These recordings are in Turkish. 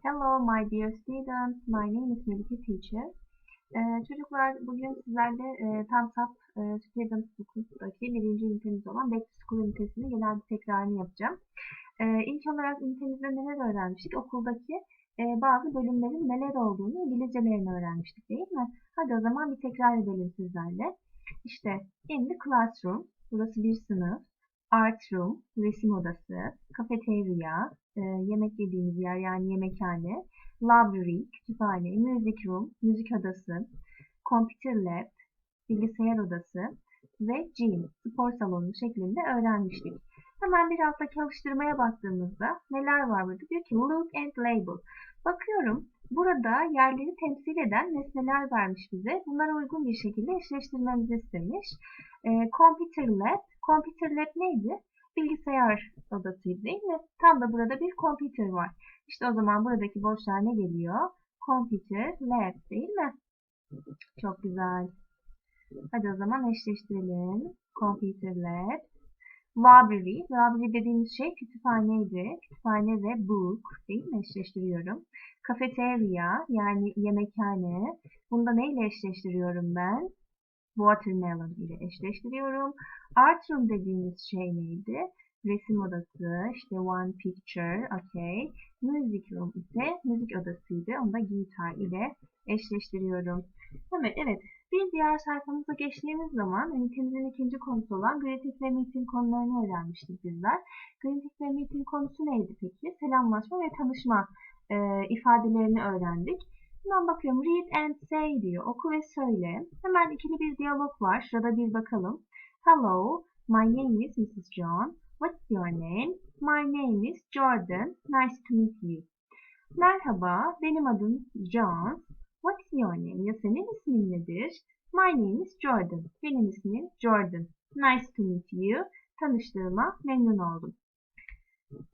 Hello my dear students, my name is Melike Teacher. Ee, çocuklar bugün sizlerle e, TAMSAP e, Student Book'taki birinci ünitemiz olan Back to School ünitesinin genel bir tekrarını yapacağım. E, ilk olarak ünitemizde neler öğrenmiştik? Okuldaki e, bazı bölümlerin neler olduğunu, İngilizcelerini öğrenmiştik değil mi? Hadi o zaman bir tekrar edelim sizlerle. İşte in the classroom, burası bir sınıf. Art room, resim odası. Cafeteria, e, yemek yediğimiz yer yani yemekhane. Library, kütüphane. Music room, müzik odası. Computer lab, bilgisayar odası. Ve gym, spor salonu şeklinde öğrenmiştik. Hemen biraz da çalıştırmaya baktığımızda neler var burada? Diyor ki look and label. Bakıyorum burada yerleri temsil eden nesneler vermiş bize. Bunlara uygun bir şekilde eşleştirmemizi istemiş. E, computer lab. Computer lab neydi? Bilgisayar odasıydı değil mi? Tam da burada bir computer var. İşte o zaman buradaki boşluğa ne geliyor? Computer lab değil mi? Çok güzel. Hadi o zaman eşleştirelim. Computer lab. Library. Library dediğimiz şey kütüphaneydi. Kütüphane ve book değil mi? Eşleştiriyorum. Cafeteria yani yemekhane. Bunda neyle eşleştiriyorum ben? Watermelon ile eşleştiriyorum. Art room dediğimiz şey neydi? Resim odası, işte one picture, okay. Music room ise müzik odasıydı. Onu da guitar ile eşleştiriyorum. Evet, evet. Bir diğer sayfamıza geçtiğimiz zaman ünitemizin ikinci konusu olan greeting ve meeting konularını öğrenmiştik bizler. Greeting ve meeting konusu neydi peki? Selamlaşma ve tanışma e, ifadelerini öğrendik. Hemen bakıyorum. Read and say diyor. Oku ve söyle. Hemen ikili bir diyalog var. Şurada bir bakalım. Hello, my name is Mrs. John. What's your name? My name is Jordan. Nice to meet you. Merhaba, benim adım John. What's your name? Ya senin ismin nedir? My name is Jordan. Benim ismim Jordan. Nice to meet you. Tanıştığıma memnun oldum.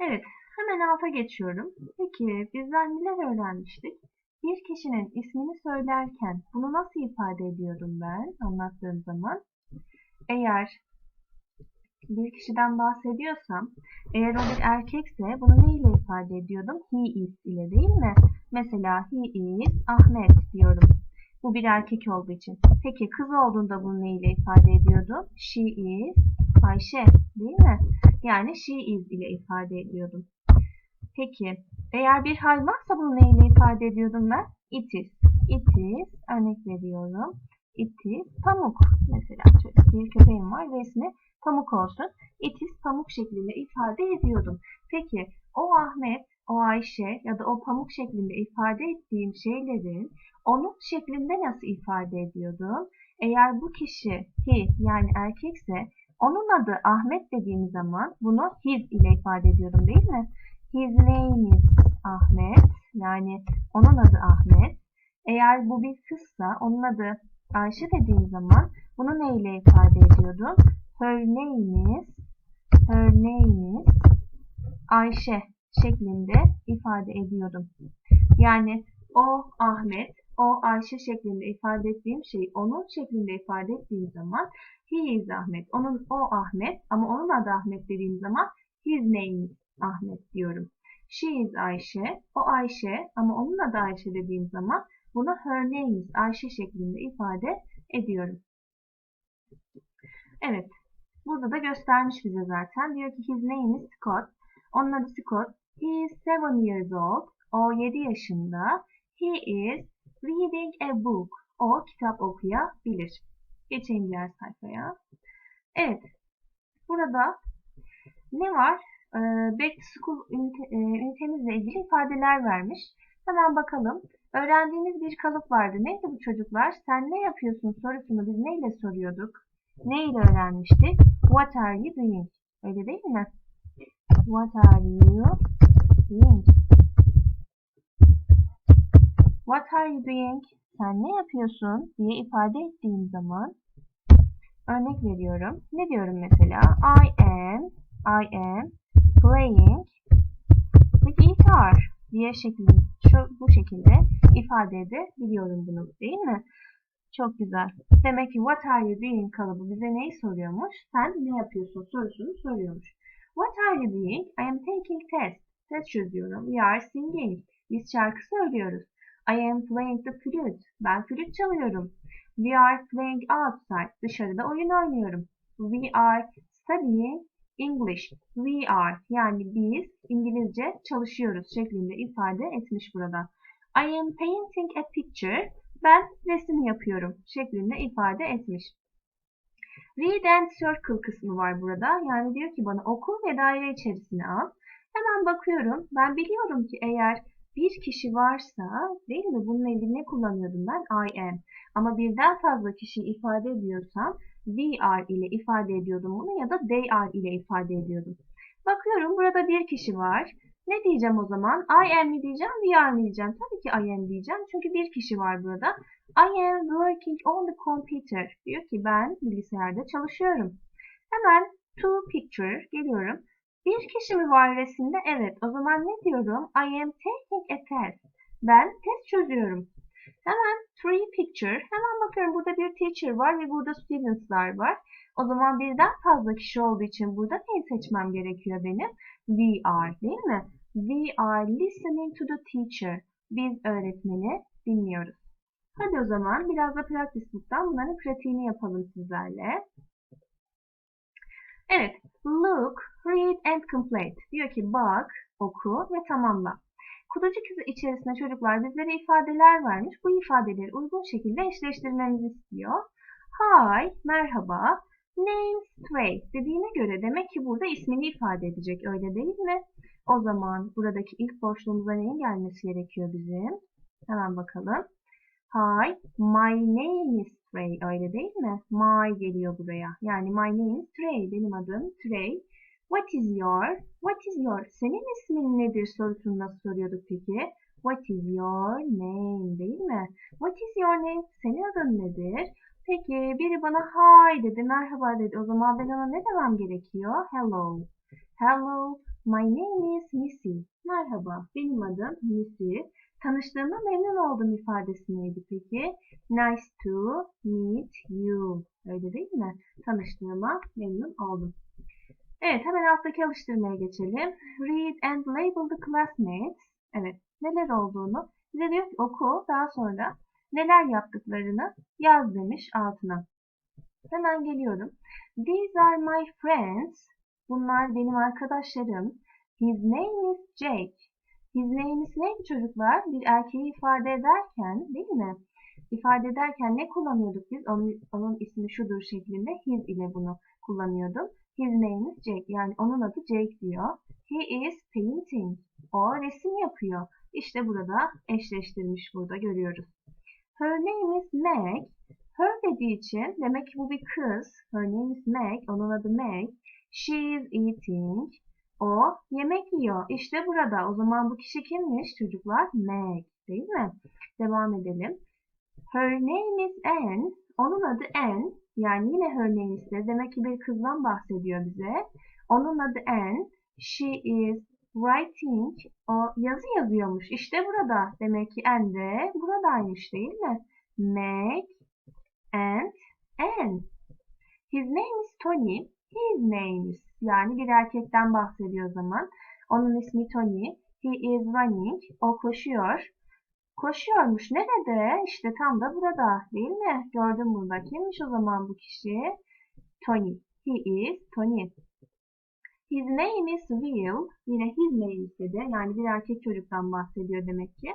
Evet, hemen alta geçiyorum. Peki bizler neler öğrenmiştik? Bir kişinin ismini söylerken bunu nasıl ifade ediyorum ben anlattığım zaman? Eğer bir kişiden bahsediyorsam, eğer o bir erkekse bunu ne ile ifade ediyordum? He is ile değil mi? Mesela he is Ahmet diyorum. Bu bir erkek olduğu için. Peki kız olduğunda bunu ne ile ifade ediyordum? She is Ayşe değil mi? Yani she is ile ifade ediyordum. Peki eğer bir hayvansa bunu ne ile ifade ediyordum ben? It is. It is örnek veriyorum. It is pamuk. Mesela şöyle bir köpeğim var ve ismi pamuk olsun. It is pamuk şeklinde ifade ediyordum. Peki o Ahmet, o Ayşe ya da o pamuk şeklinde ifade ettiğim şeylerin onun şeklinde nasıl ifade ediyordum? Eğer bu kişi he yani erkekse onun adı Ahmet dediğim zaman bunu his ile ifade ediyordum değil mi? His name is Ahmet. Yani onun adı Ahmet. Eğer bu bir kızsa onun adı Ayşe dediğim zaman bunu ne ile ifade ediyordum? Her name is, her name is Ayşe şeklinde ifade ediyordum. Yani o Ahmet, o Ayşe şeklinde ifade ettiğim şeyi onun şeklinde ifade ettiğim zaman he is Ahmet. Onun o Ahmet ama onun adı Ahmet dediğim zaman his name is Ahmet diyorum. She is Ayşe. O Ayşe ama onun adı Ayşe dediğim zaman bunu her name is Ayşe şeklinde ifade ediyorum. Evet. Burada da göstermiş bize zaten. Diyor ki his name is Scott. Onun adı Scott. He is seven years old. O 7 yaşında. He is reading a book. O kitap okuyabilir. Geçeyim diğer sayfaya. Evet. Burada ne var? Ee, back to school e, ünitemizle ilgili ifadeler vermiş. Hemen bakalım. Öğrendiğimiz bir kalıp vardı. Neydi bu çocuklar? Sen ne yapıyorsun sorusunu biz neyle soruyorduk? Ne ile öğrenmiştik? What are you doing? Öyle değil mi? What are you doing? What are you doing? Sen ne yapıyorsun diye ifade ettiğim zaman örnek veriyorum. Ne diyorum mesela? I am I am playing the guitar diye şeklinde şu bu şekilde ifade edebiliyorum bunu değil mi? Çok güzel. Demek ki what are you doing kalıbı bize neyi soruyormuş? Sen ne yapıyorsun sorusunu soruyormuş. What are you doing? I am taking test. Test çözüyorum. We are singing. Biz şarkı söylüyoruz. I am playing the flute. Ben flüt çalıyorum. We are playing outside. Dışarıda oyun oynuyorum. We are studying English. We are yani biz İngilizce çalışıyoruz şeklinde ifade etmiş burada. I am painting a picture. Ben resim yapıyorum şeklinde ifade etmiş. Read and circle kısmı var burada. Yani diyor ki bana oku ve daire içerisine al. Hemen bakıyorum. Ben biliyorum ki eğer bir kişi varsa değil mi? Bununla ilgili ne kullanıyordum ben? I am. Ama birden fazla kişi ifade ediyorsam we are ile ifade ediyordum bunu ya da they are ile ifade ediyordum. Bakıyorum burada bir kişi var. Ne diyeceğim o zaman? I am mi diyeceğim, we are mi diyeceğim? Tabii ki I am diyeceğim. Çünkü bir kişi var burada. I am working on the computer. Diyor ki ben bilgisayarda çalışıyorum. Hemen to picture geliyorum. Bir kişi mi? Evet. O zaman ne diyorum? I am taking a test. Ben test çözüyorum. Hemen three picture. Hemen bakıyorum burada bir teacher var ve burada students'lar var. O zaman birden fazla kişi olduğu için burada neyi seçmem gerekiyor benim? We are değil mi? We are listening to the teacher. Biz öğretmeni dinliyoruz. Hadi o zaman biraz da practice book'tan bunların pratiğini yapalım sizlerle. Evet. Look, read and complete. Diyor ki bak, oku ve tamamla. Kutucuk içerisinde çocuklar bizlere ifadeler vermiş. Bu ifadeleri uygun şekilde eşleştirmemizi istiyor. Hi, merhaba. Name straight dediğine göre demek ki burada ismini ifade edecek öyle değil mi? O zaman buradaki ilk boşluğumuza neyin gelmesi gerekiyor bizim? Hemen bakalım. Hi, my name is Trey öyle değil mi? My geliyor buraya. Yani my name is Trey. Benim adım Trey. What is your? What is your? Senin ismin nedir sorusunu nasıl soruyorduk peki? What is your name değil mi? What is your name? Senin adın nedir? Peki biri bana hi dedi, merhaba dedi. O zaman ben ona ne demem gerekiyor? Hello. Hello, my name is Missy. Merhaba, benim adım Missy. Tanıştığıma memnun oldum ifadesi neydi peki? Nice to meet you. Öyle değil mi? Tanıştığıma memnun oldum. Evet hemen alttaki alıştırmaya geçelim. Read and label the classmates. Evet neler olduğunu bize diyor ki oku daha sonra neler yaptıklarını yaz demiş altına. Hemen geliyorum. These are my friends. Bunlar benim arkadaşlarım. His name is Jake. İs neydi çocuklar? Bir erkeği ifade ederken değil mi? İfade ederken ne kullanıyorduk biz? Onun, onun ismi şudur şeklinde his ile bunu kullanıyordum. His name is Jake. Yani onun adı Jake diyor. He is painting. O resim yapıyor. İşte burada eşleştirmiş burada görüyoruz. Her name is Meg. Her dediği için demek ki bu bir kız. Her name is Meg. Onun adı Meg. She is eating. O yemek yiyor. İşte burada. O zaman bu kişi kimmiş çocuklar? Meg. Değil mi? Devam edelim. Her name is Anne. Onun adı Anne. Yani yine her name is de. Demek ki bir kızdan bahsediyor bize. Onun adı Anne. She is writing. O yazı yazıyormuş. İşte burada. Demek ki Anne de buradaymış değil mi? Meg and Anne. His name is Tony. His name is. Yani bir erkekten bahsediyor zaman. Onun ismi Tony. He is running. O koşuyor. Koşuyormuş. Nerede? İşte tam da burada. Değil mi? Gördüm burada. Kimmiş o zaman bu kişi? Tony. He is Tony. His name is Will. Yine his name is dedi. Yani bir erkek çocuktan bahsediyor demek ki.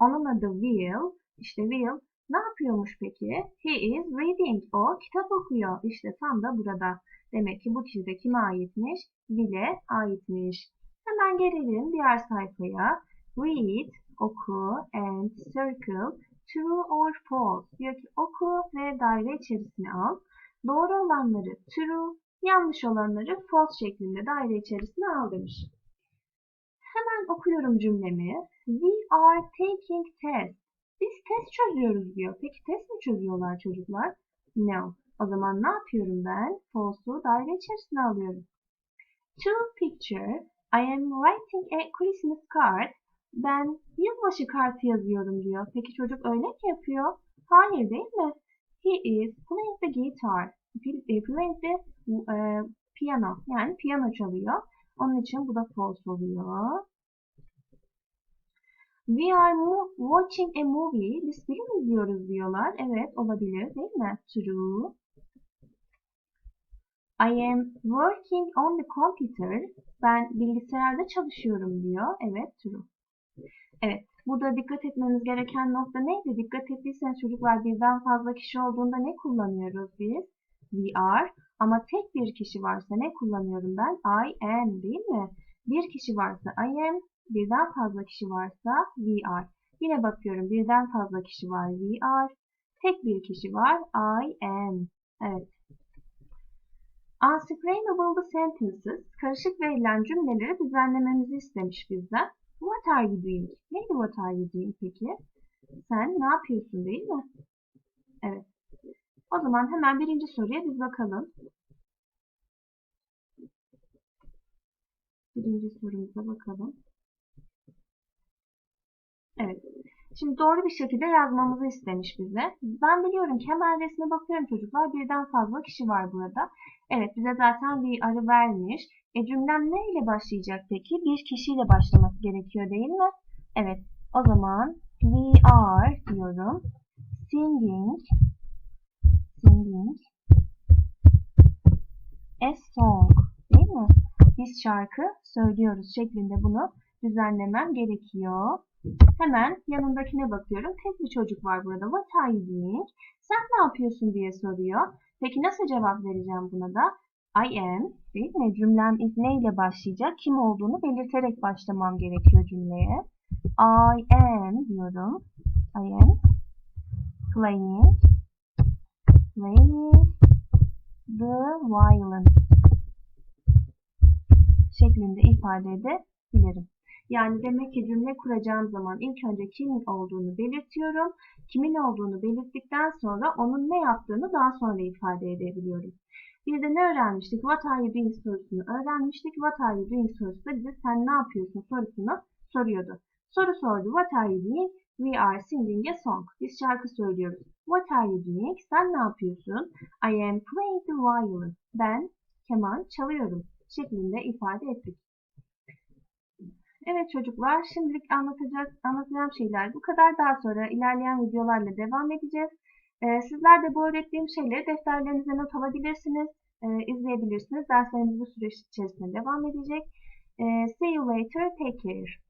Onun adı Will. İşte Will ne yapıyormuş peki? He is reading. O kitap okuyor. İşte tam da burada. Demek ki bu kişi de kime aitmiş? Will'e aitmiş. Hemen gelelim diğer sayfaya. Read, oku and circle true or false. Diyor ki oku ve daire içerisine al. Doğru olanları true, yanlış olanları false şeklinde daire içerisine al demiş. Hemen okuyorum cümlemi. We are taking test. Biz test çözüyoruz diyor. Peki test mi çözüyorlar çocuklar? No. O zaman ne yapıyorum ben? False'u daire içerisine alıyorum. To picture, I am writing a Christmas card. Ben yılbaşı kartı yazıyorum diyor. Peki çocuk öyle mi yapıyor? Hayır değil mi? He is playing the guitar. Playing the uh, piano. Yani piyano çalıyor. Onun için bu da false oluyor. We are watching a movie. Biz film izliyoruz diyorlar. Evet olabilir değil mi? True. I am working on the computer. Ben bilgisayarda çalışıyorum diyor. Evet true. Evet. Burada dikkat etmemiz gereken nokta neydi? Dikkat ettiyseniz çocuklar birden fazla kişi olduğunda ne kullanıyoruz biz? We are. Ama tek bir kişi varsa ne kullanıyorum ben? I am değil mi? Bir kişi varsa I am, birden fazla kişi varsa we are. Yine bakıyorum birden fazla kişi var we are. Tek bir kişi var I am. Evet. Unscramble sentences, karışık verilen cümleleri düzenlememizi istemiş bizden. What are you doing? Neydi what are you doing peki? Sen ne yapıyorsun değil mi? Evet. O zaman hemen birinci soruya biz bakalım. Birinci sorumuza bakalım. Evet. Şimdi doğru bir şekilde yazmamızı istemiş bize. Ben biliyorum ki hemen resme bakıyorum çocuklar. Birden fazla kişi var burada. Evet bize zaten bir arı vermiş. E cümlem ne ile başlayacak peki? Bir kişiyle başlaması gerekiyor değil mi? Evet. O zaman we are diyorum. Singing singing a song değil mi? Biz şarkı söylüyoruz şeklinde bunu düzenlemem gerekiyor. Hemen yanındakine bakıyorum. Tek bir çocuk var burada. What are you doing? Sen ne yapıyorsun diye soruyor. Peki nasıl cevap vereceğim buna da? I am değil mi? Cümlem ilk neyle başlayacak? Kim olduğunu belirterek başlamam gerekiyor cümleye. I am diyorum. I am playing playing the violin şeklinde ifade edebilirim. Yani demek ki cümle kuracağım zaman ilk önce kimin olduğunu belirtiyorum. Kimin olduğunu belirttikten sonra onun ne yaptığını daha sonra ifade edebiliyorum. Bir de ne öğrenmiştik? What are you doing sorusunu öğrenmiştik. What are you doing sorusu da bize sen ne yapıyorsun sorusunu soruyordu. Soru sordu. What are you doing? We are singing a song. Biz şarkı söylüyoruz. What are you doing? Sen ne yapıyorsun? I am playing the violin. Ben keman çalıyorum şeklinde ifade ettik. Evet çocuklar, şimdilik anlatacak, anlatacağım şeyler bu kadar. Daha sonra ilerleyen videolarla devam edeceğiz. Ee, sizler de bu öğrettiğim şeyleri defterlerinize not alabilirsiniz, e, izleyebilirsiniz. Derslerimiz bu süreç içerisinde devam edecek. Ee, see you later, take care.